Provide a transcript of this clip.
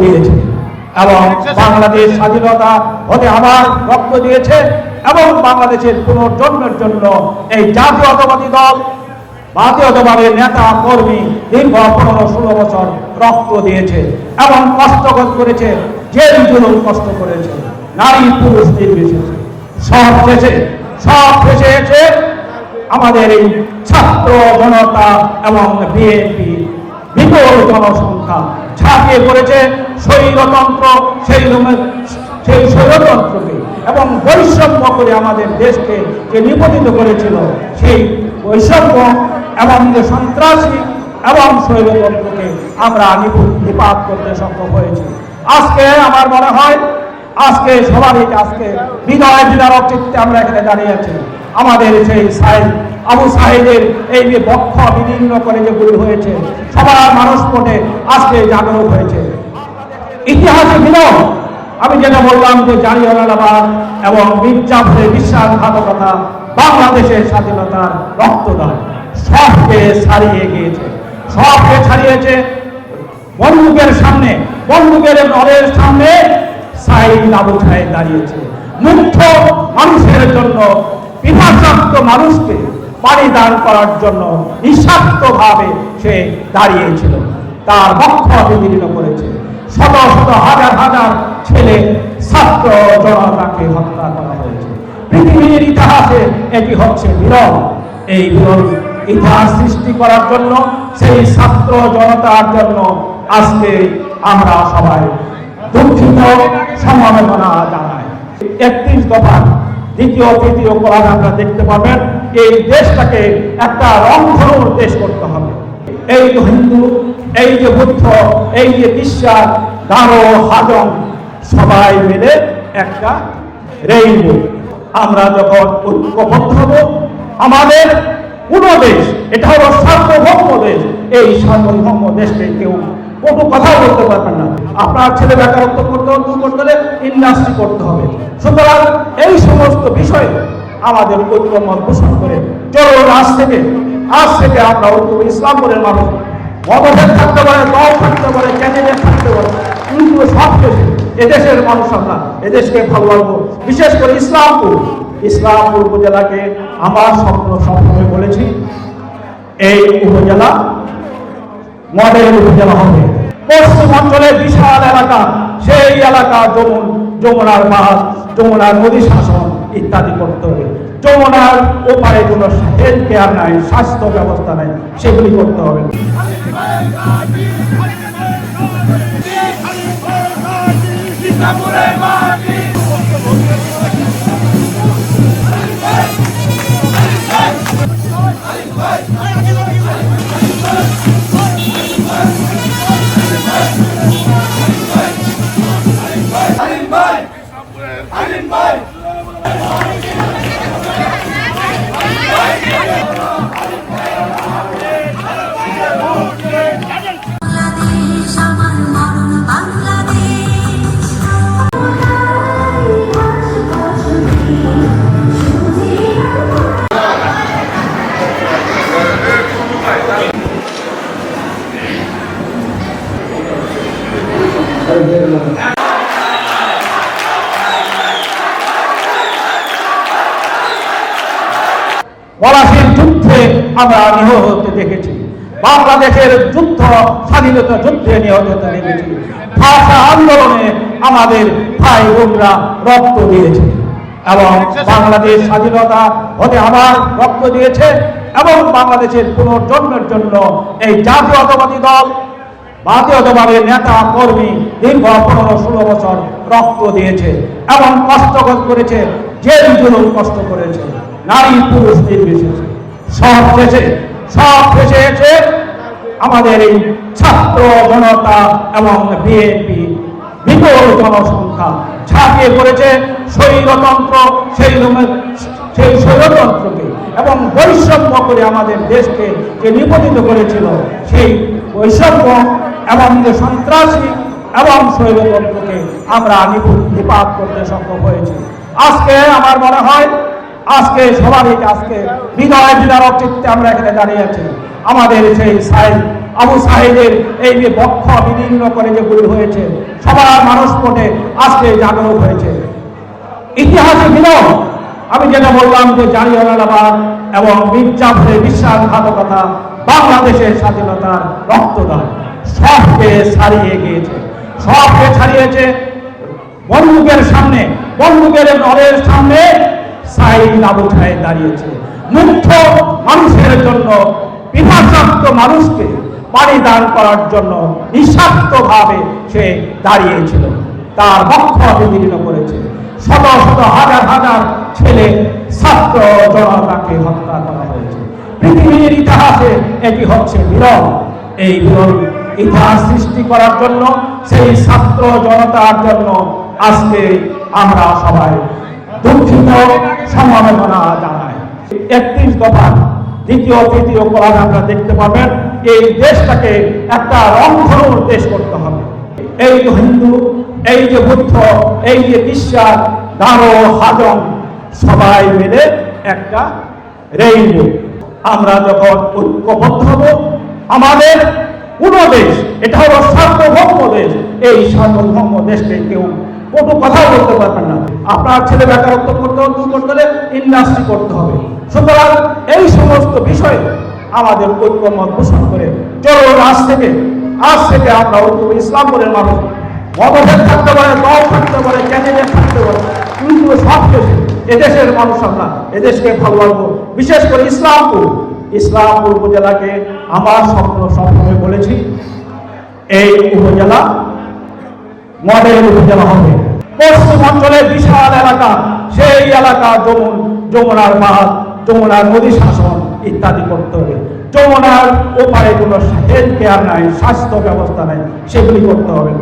দিয়েছে এবং বাংলাদেশ স্বাধীনতা হতে আবার রক্ত দিয়েছে এবং বাংলাদেশের পুনর্জন্মের জন্য এই জাতীয়তাবাদী দল জাতীয়তাবাদী নেতা কর্মী দীর্ঘ পনেরো ষোলো বছর রক্ত দিয়েছে এবং কষ্ট করেছে, জেল জুলুম কষ্ট করেছে, নারী পুরুষ নির্বিশেষে। সব শেষে সব শেষে এসে আমাদের এই ছাত্র জনতা এবং বিএনপি বিপুল জনসংখ্যা ঝাঁপিয়ে পড়েছে স্বৈরতন্ত্র, সেই সেই স্বৈরতন্ত্রকে এবং বৈষম্য করে আমাদের দেশকে যে নিপতিত করেছিল, সেই বৈষম্য এবং যে সন্ত্রাসী এবং স্বৈরতন্ত্রকে আমরা নিপু- নিপাত করতে সক্ষম হয়েছি। আজকে আমার মনে হয়, আজকে সবারই, আজকে হৃদয় বিদারক চিত্তে আমরা এখানে দাঁড়িয়ে আছি। আমাদের সেই সাইড আবু সাহিদের এই যে বক্ষ বিদীর্ণ করে যে গুলি হয়েছে, সবার মানুষ পটে আজকে জাগ্রত হয়েছে। ইতিহাসে বিনোদ আমি যেটা বললাম যে জালিয়ালাবাদ এবং মির্জাফরের বিশ্বাসঘাতকতা বাংলাদেশের স্বাধীনতার রক্তদান সবকে ছাড়িয়ে গিয়েছে। সবকে ছাড়িয়েছে বন্দুকের সামনে, বন্দুকের নলের সামনে সাইদ আবু সাহেব দাঁড়িয়েছে। মুগ্ধ মানুষের জন্য পিপাসাক্ত মানুষকে পানি দান করার জন্য নিঃস্বার্থভাবে সে দাঁড়িয়েছিল। তার বক্ষ বিদীর্ণ করেছে। শত শত হাজার হাজার ছেলে, ছাত্র জনতাকে হত্যা করা হয়েছে। পৃথিবীর ইতিহাসে এটি হচ্ছে বিরল। এই বিরল ইতিহাস সৃষ্টি করার জন্য, সেই ছাত্র জনতার জন্য আজকে আমরা সবাই দুঃখিত, সমবেদনা জানাই। একত্রিশ দফা দ্বিতীয়, তৃতীয় কোরআন আপনারা দেখতে পাবেন, এই দেশটাকে একটা রংধনুর দেশ করতে হবে। এই যে হিন্দু, এই যে বুদ্ধ, এই যে বিশ্বাস গারো হাজং, সবাই মিলে একটা রেইনবো। আমরা যখন ঐক্যবদ্ধ হব, আমাদের কোন দেশ, এটা হলো সার্বভৌম দেশ, এই সার্বভৌম দেশকে কেউ কোনো কথা বলতে পারবেন না। আপনার ছেলে বেকারত্ব করতে দূর করতে হলে ইন্ডাস্ট্রি করতে হবে। সুতরাং এই সমস্ত বিষয়ে আমাদের ঐক্যমত পোষণ করে চলুন, আজ থেকে আজ থেকে আমরা ঐক্য ইসলামপুরের মানুষ মতভেদ থাকতে পারে, দল থাকতে পারে ক্যান্ডিডেট থাকতে পারে, কিন্তু সব শেষে এদেশের মানুষ আমরা এদেশকে ভালোবাসবো। বিশেষ করে ইসলামপুর। ইসলামপুর উপজেলাকে আমার স্বপ্ন সবসময় বলেছি, এই উপজেলা মডেল উপজেলা হবে। পশ্চিম অঞ্চলের বিশাল এলাকা, সেই এলাকা যমুন, যমুনার বাঁধ, যমুনার নদী শাসন ইত্যাদি করতে হবে। যমুনার ওপারে কোনো হেলথ কেয়ার নাই, স্বাস্থ্য ব্যবস্থা নাই, সেগুলি করতে হবে। বাংলাদেশ আমার মরণ বাংলাদেশ পলাশির যুদ্ধে আমরা নিহত হতে দেখেছি। বাংলাদেশের যুদ্ধ, স্বাধীনতা যুদ্ধে নিহত হতে দেখেছি। ভাষা আন্দোলনে আমাদের ভাই বোনরা রক্ত দিয়েছে এবং বাংলাদেশ স্বাধীনতা হতে আবার রক্ত দিয়েছে এবং বাংলাদেশের পুনর্জন্মের জন্য এই জাতীয়তাবাদী দল জাতীয়তাবাদী নেতা, কর্মী দীর্ঘ পনেরো ষোলো বছর রক্ত দিয়েছে এবং কষ্ট করেছে, জেল জুলুম কষ্ট করেছে। নারী পুরুষ নির্বিশেষে। সব শেষে সব শেষে এসে আমাদের এই ছাত্র জনতা এবং বিএনপি বিপুল জনসংখ্যা ঝাঁপিয়ে পড়েছে স্বৈরতন্ত্র, সেই সেই স্বৈরতন্ত্রকে এবং বৈষম্য করে আমাদের দেশকে যে নিপতিত করেছিল, সেই বৈষম্য এবং যে সন্ত্রাসী এবং স্বৈরতন্ত্রকে আমরা নিপু- নিপাত করতে সক্ষম হয়েছি। আজকে আমার মনে হয় আজকে সবারই আজকে হৃদয় বিদারক চিত্তে আমরা এখানে দাঁড়িয়ে আছি আমাদের সেই সাইদ আবু সাহিদের এই যে বক্ষ বিদীর্ণ করে যে গুলি হয়েছে মানসপটে আজকে জাগ্রত হয়েছে। ইতিহাসে বিনোদ আমি যেটা বললাম যে জালিয়ানওয়ালাবাগ এবং মির্জাফরের বিশ্বাসঘাতকতা, বাংলাদেশের স্বাধীনতার রক্তদান, সবকে ছাড়িয়ে গিয়েছে। সবকে ছাড়িয়েছে বন্দুকের সামনে, বন্দুকের নলের সামনে সাহেব দাঁড়িয়েছে। মানুষের জন্য মানুষকে পানি দান করার জন্য নিঃস্বার্থভাবে সে দাঁড়িয়েছিল। তার বক্ষ বিলীন করেছে। শত শত হাজার হাজার ছেলে, ছাত্র জনতাকে হত্যা করা হয়েছে। পৃথিবীর ইতিহাসে এটি হচ্ছে বিরল। এই বিরল ইতিহাস সৃষ্টি করার জন্য সেই ছাত্র জনতার জন্য আজকে আমরা সবাই দুঃখিত সমবেদনা জানায় একত্রিশ দফা দ্বিতীয়, তৃতীয় কোরআন আপনারা দেখতে পাবেন। এই দেশটাকে একটা রংধনুর দেশ করতে হবে। এই যে হিন্দু, এই যে বুদ্ধ, এই যে বিশ্বাস দারো হাজম সবাই মিলে একটা রেইনবো। আমরা যখন ঐক্যবদ্ধ হব, আমাদের কোন দেশ, এটা হলো সার্বভৌম দেশ। এই সার্বভৌম দেশকে কেউ কোনো কথা বলতে পারবেন না। আপনার ছেলে বেকারত্ব করতে দূর করতে হলে ইন্ডাস্ট্রি করতে হবে। সুতরাং এই সমস্ত বিষয়ে আমাদের ঐক্যমত পোষণ করে চলুন, আজ থেকে আজ থেকে আমরা ঐক্য ইসলামপুরের মানুষ। মতভেদ থাকতে পারে, দল থাকতে পারে ক্যান্ডিডেট থাকতে পারে, কিন্তু সব শেষে এদেশের মানুষ আমরা এদেশকে ভালোবাসবো। বিশেষ করে ইসলামপুর। ইসলামপুর উপজেলাকে আমার স্বপ্ন সবসময় বলেছি, এই উপজেলা মডেল উপজেলা হবে। পশ্চিম অঞ্চলের বিশাল এলাকা, সেই এলাকা যমুন, যমুনার বাঁধ যমুনার নদী শাসন ইত্যাদি করতে হবে। যমুনার ওপারে কোনো হেলথ কেয়ার নাই, স্বাস্থ্য ব্যবস্থা নাই, সেগুলি করতে হবে।